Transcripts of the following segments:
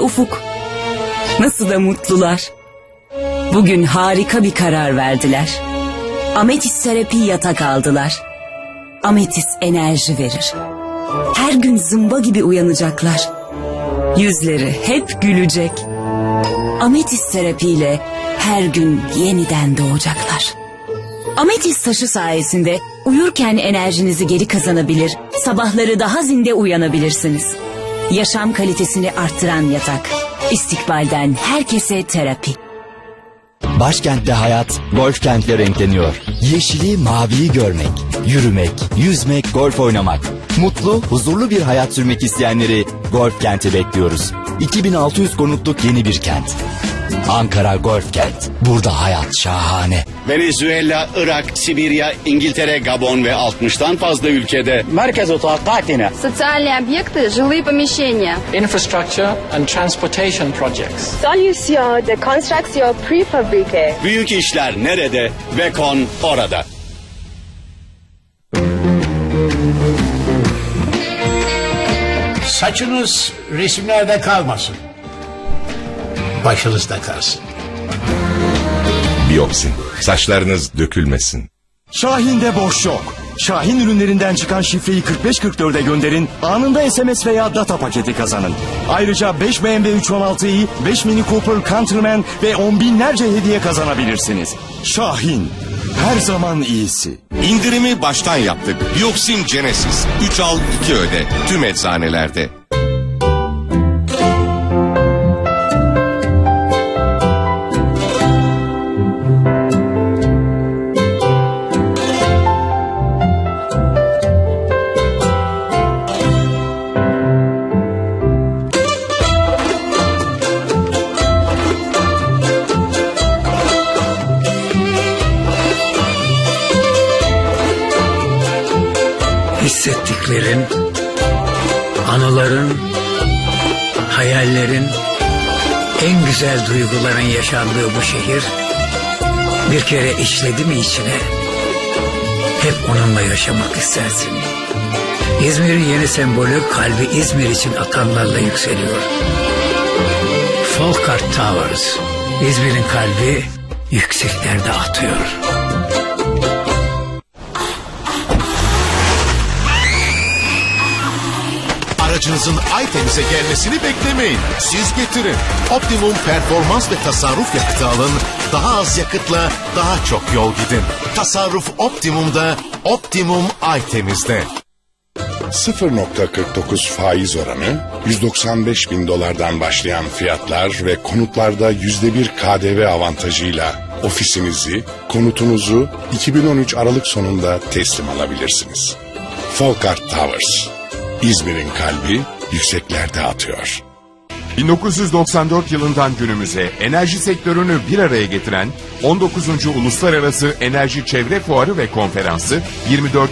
Ufuk. Nasıl da mutlular. Bugün harika bir karar verdiler. Ametis terapi yatak aldılar. Ametis enerji verir. Her gün zımba gibi uyanacaklar. Yüzleri hep gülecek. Ametis terapiyle her gün yeniden doğacaklar. Ametis taşı sayesinde uyurken enerjinizi geri kazanabilir, sabahları daha zinde uyanabilirsiniz. Yaşam kalitesini arttıran yatak. İstikbalden herkese terapi. Başkentte hayat golf kentle renkleniyor. Yeşili maviyi görmek, yürümek, yüzmek, golf oynamak. Mutlu, huzurlu bir hayat sürmek isteyenleri Golf Kent'i bekliyoruz. 2600 konutluk yeni bir kent. Ankara Golf Kent. Burada hayat şahane. Venezuela, Irak, Sibirya, İngiltere, Gabon ve 60'tan fazla ülkede Merkez Otoatlatine. Социальные объекты, жилые помещения. infrastructure and transportation projects. Solution, the constructs your büyük işler nerede? Vekon orada. Saçınız resimlerde kalmasın. Başınızda kalsın. Biyopsi. Saçlarınız dökülmesin. Şahin'de boş yok. Şahin ürünlerinden çıkan şifreyi 4544'e gönderin. Anında SMS veya data paketi kazanın. Ayrıca 5 BMW 316i, 5 Mini Cooper Countryman ve on binlerce hediye kazanabilirsiniz. Şahin. Her zaman iyisi. İndirimi baştan yaptık. Biyoksin Genesis. 3 al 2 öde. Tüm eczanelerde. Hissettiklerin, anıların, hayallerin, en güzel duyguların yaşandığı bu şehir bir kere işledi mi içine hep onunla yaşamak istersin. İzmir'in yeni sembolü kalbi İzmir için atanlarla yükseliyor. Folkart Towers, İzmir'in kalbi yükseklerde atıyor. Aracınızın Aytemiz'e gelmesini beklemeyin. Siz getirin. Optimum performans ve tasarruf yakıtı alın. Daha az yakıtla daha çok yol gidin. Tasarruf Optimum'da, Optimum Aytemiz'de. 0.49 faiz oranı, 195 bin dolardan başlayan fiyatlar ve konutlarda %1 KDV avantajıyla ofisinizi, konutunuzu 2013 Aralık sonunda teslim alabilirsiniz. Folkart Towers, İzmir'in kalbi yükseklerde atıyor. 1994 yılından günümüze enerji sektörünü bir araya getiren 19. Uluslararası Enerji Çevre Fuarı ve Konferansı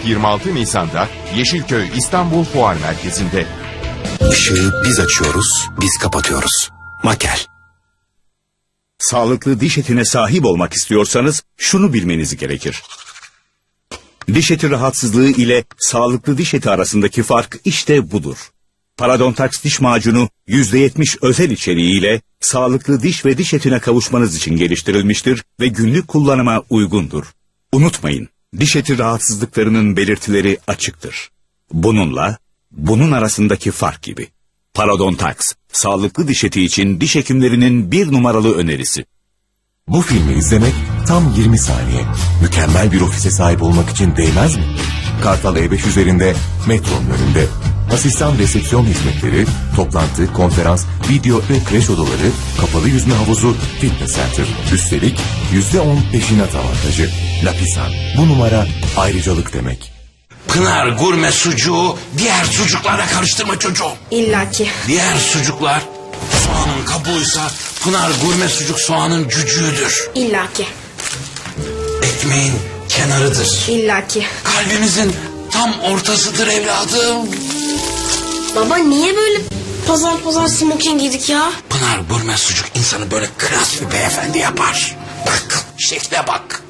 24-26 Nisan'da Yeşilköy İstanbul Fuar Merkezi'nde. Işığı biz açıyoruz, biz kapatıyoruz. Makel. Sağlıklı diş etine sahip olmak istiyorsanız şunu bilmeniz gerekir. Diş eti rahatsızlığı ile sağlıklı diş eti arasındaki fark işte budur. Paradontax diş macunu %70 özel içeriğiyle sağlıklı diş ve diş etine kavuşmanız için geliştirilmiştir ve günlük kullanıma uygundur. Unutmayın, diş eti rahatsızlıklarının belirtileri açıktır. Bununla bunun arasındaki fark gibi. Parodontax, sağlıklı diş eti için diş hekimlerinin bir numaralı önerisi. Bu filmi izlemek tam 20 saniye. Mükemmel bir ofise sahip olmak için değmez mi? Kartal E5 üzerinde, metronun önünde. Asistan resepsiyon hizmetleri, toplantı, konferans, video ve kreş odaları, kapalı yüzme havuzu, fitness center. Üstelik %10 peşinat avantajı. Lapisan. Bu numara ayrıcalık demek. Pınar gurme sucuğu diğer sucuklarla karıştırma çocuğum. İlla ki. Diğer sucuklar soğanın kabuğuysa Pınar gurme sucuk soğanın cücüğüdür. İlla ki. Ekmeğin kenarıdır. İlla ki. Kalbimizin tam ortasıdır evladım. Baba niye böyle pazar pazar smoking giydik ya? Pınar gurme sucuk insanı böyle klas bir beyefendi yapar. Bak şekle bak.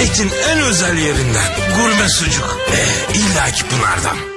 Etin en özel yerinden gurme sucuk. Ee, illa ki Pınar'dan.